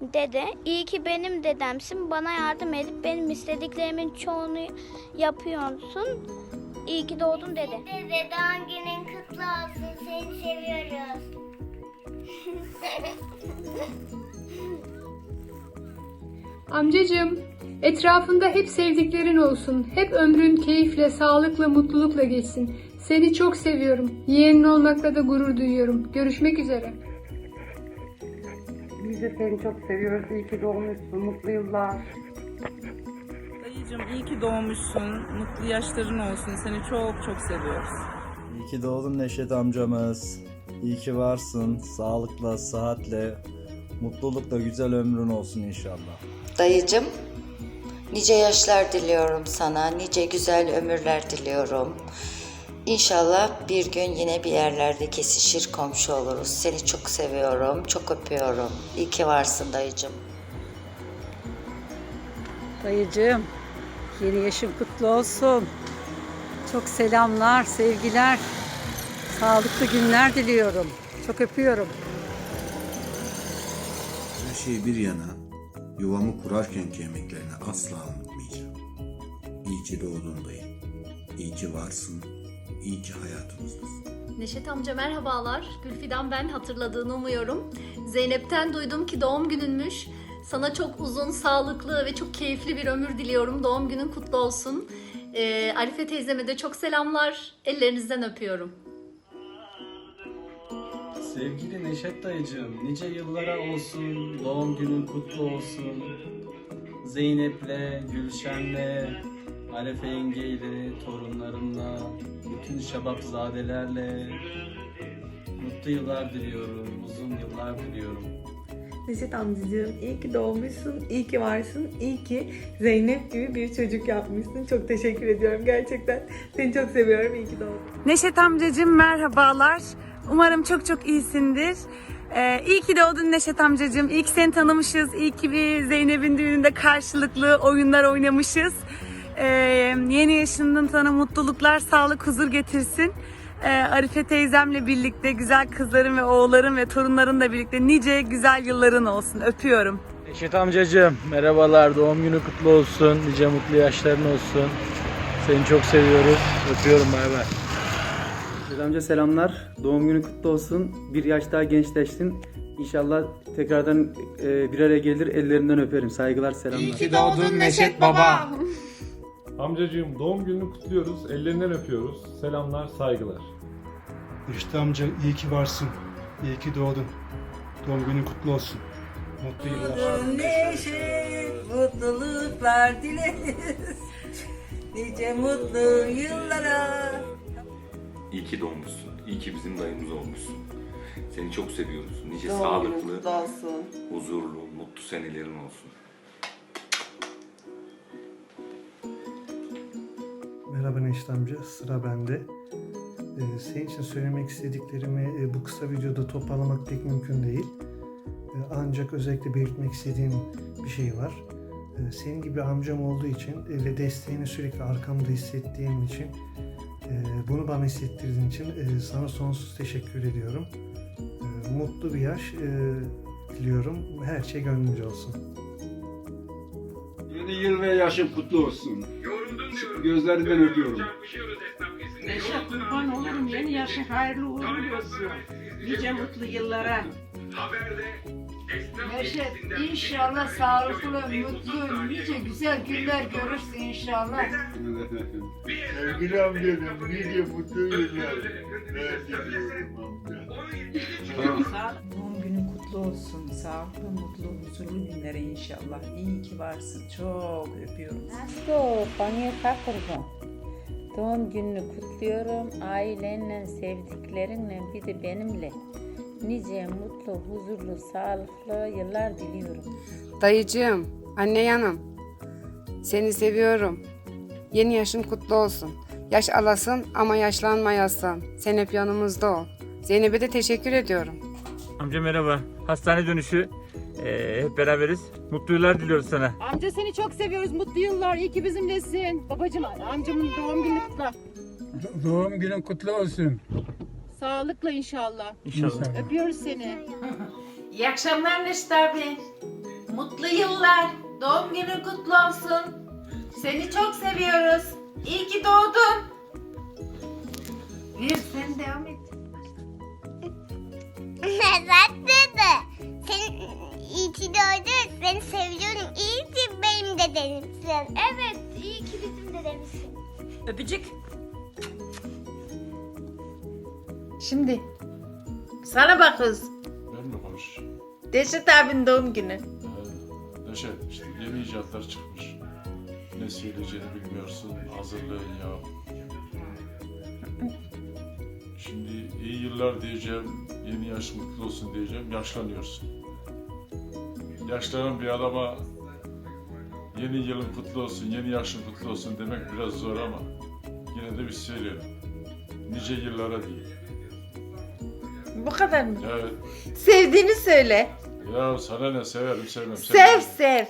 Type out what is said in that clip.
dede. İyi ki benim dedemsin. Bana yardım edip benim istediklerimin çoğunu yapıyorsun. İyi ki doğdun dede. Dede doğum günün kutlu olsun. Seni seviyoruz. Amcacığım, etrafında hep sevdiklerin olsun. Hep ömrün keyifle, sağlıkla, mutlulukla geçsin. Seni çok seviyorum. Yeğenin olmakla da gurur duyuyorum. Görüşmek üzere. Biz de seni çok seviyoruz. İyi ki doğmuşsun. Mutlu yıllar. Dayıcım iyi ki doğmuşsun. Mutlu yaşların olsun. Seni çok çok seviyoruz. İyi ki doğdun Neşet amcamız. İyi ki varsın. Sağlıkla, sıhhatle, mutlulukla güzel ömrün olsun inşallah. Dayıcım, nice yaşlar diliyorum sana, nice güzel ömürler diliyorum. İnşallah bir gün yine bir yerlerde kesişir, komşu oluruz. Seni çok seviyorum, çok öpüyorum. İyi ki varsın dayıcım. Dayıcığım, yeni yaşın kutlu olsun. Çok selamlar, sevgiler. Sağlıklı günler diliyorum. Çok öpüyorum. Her şey bir yana, yuvamı kurarkenki emeklerini asla unutmayacağım. İyi ki doğdun dayı. İyi ki varsın. İyi ki hayatımızdasın. Neşet amca merhabalar. Gülfidan ben hatırladığını umuyorum. Zeynep'ten duydum ki doğum gününmüş. Sana çok uzun, sağlıklı ve çok keyifli bir ömür diliyorum. Doğum günün kutlu olsun. Ee, Arife teyzeme de çok selamlar. Ellerinizden öpüyorum. Sevgili Neşet dayıcığım, nice yıllara olsun, doğum günün kutlu olsun. Zeynep'le, Gülşen'le, Arefe yengeyle, torunlarımla, bütün şabapzadelerle mutlu yıllar diliyorum, uzun yıllar diliyorum. Neşet amcacığım iyi ki doğmuşsun, iyi ki varsın, iyi ki Zeynep gibi bir çocuk yapmışsın. Çok teşekkür ediyorum gerçekten. Seni çok seviyorum, iyi ki doğdun. Neşet amcacığım merhabalar. Umarım çok çok iyisindir. Ee, iyi ki doğdun Neşet amcacığım. İyi ki seni tanımışız. İyi ki bir Zeynep'in düğününde karşılıklı oyunlar oynamışız. Ee, yeni yaşından sana mutluluklar, sağlık, huzur getirsin. Ee, Arife teyzemle birlikte güzel kızların ve oğulların ve torunlarınla birlikte nice güzel yılların olsun. Öpüyorum. Neşet amcacığım, merhabalar, doğum günü kutlu olsun, nice mutlu yaşların olsun. Seni çok seviyoruz, öpüyorum bay bay. Neşet amca selamlar. Doğum günü kutlu olsun. Bir yaş daha gençleştin. İnşallah tekrardan e, bir araya gelir ellerinden öperim. Saygılar selamlar. doğdun Neşet Baba. Amcacığım doğum gününü kutluyoruz. Ellerinden öpüyoruz. Selamlar, saygılar. İşte amca iyi ki varsın. İyi ki doğdun. Doğum günün kutlu olsun. Mutlu yıllar. Neşe, mutluluklar dileriz. Nice mutlu yıllara. İyi ki doğmuşsun. İyi ki bizim dayımız olmuşsun. Seni çok seviyoruz. Nice sağlıklı, huzurlu, mutlu senelerin olsun. Merhaba Neşet amca, sıra bende. Ee, senin için söylemek istediklerimi e, bu kısa videoda toparlamak pek mümkün değil. Ee, ancak özellikle belirtmek istediğim bir şey var. Ee, senin gibi amcam olduğu için e, ve desteğini sürekli arkamda hissettiğim için, e, bunu bana hissettirdiğin için e, sana sonsuz teşekkür ediyorum. E, mutlu bir yaş e, diliyorum. Her şey gönlünce olsun. Yeni yıl ve yaşın kutlu olsun. Gözlerinden öpüyorum. Neşet kurban olurum, yeni yaşın hayırlı uğurlu olsun. Nice mutlu yıllara. Neşet inşallah sağlıklı, mutlu, nice güzel günler görürsün inşallah. Sevgili amcacığım, nice mutlu yıllar. Ben Sağlıklı, mutlu, huzurlu günlere inşallah. İyi ki varsın. Çok öpüyorum. Aşko, bana kakırdım. Doğum gününü kutluyorum. Ailenle, sevdiklerinle, bir de benimle. Nice mutlu, huzurlu, sağlıklı yıllar diliyorum. Dayıcığım, anne yanım. Seni seviyorum. Yeni yaşın kutlu olsun. Yaş alasın ama yaşlanmayasın. Sen hep yanımızda ol. Zeynep'e de teşekkür ediyorum. Amca merhaba, hastane dönüşü. Ee, hep beraberiz. Mutlu yıllar diliyoruz sana. Amca seni çok seviyoruz. Mutlu yıllar. İyi ki bizimlesin. Babacığım amcamın doğum günü kutla. Doğum günün kutlu olsun. Sağlıkla inşallah. İnşallah. Öpüyoruz seni. İyi akşamlar Neşet abi. Mutlu yıllar. Doğum günün kutlu olsun. Seni çok seviyoruz. İyi ki doğdun. Bir sen devam et. Dedemsin. Evet, iyi ki bizim dedemizsin. Öpücük. Şimdi sana bak kız. Ben mi konuşacağım? Deşet abinin doğum günü. Ee, Neşet işte yeni icatlar çıkmış. Ne söyleyeceğini bilmiyorsun. Hazırlığın ya. Şimdi iyi yıllar diyeceğim. Yeni yaş mutlu olsun diyeceğim. Yaşlanıyorsun. Yaşlanan bir adama yeni yılın kutlu olsun, yeni yaşın kutlu olsun demek biraz zor ama yine de bir söylüyorum. Nice yıllara diye. Bu kadar mı? Evet. Sevdiğini söyle. Ya sana ne severim sevmem. Sev sev.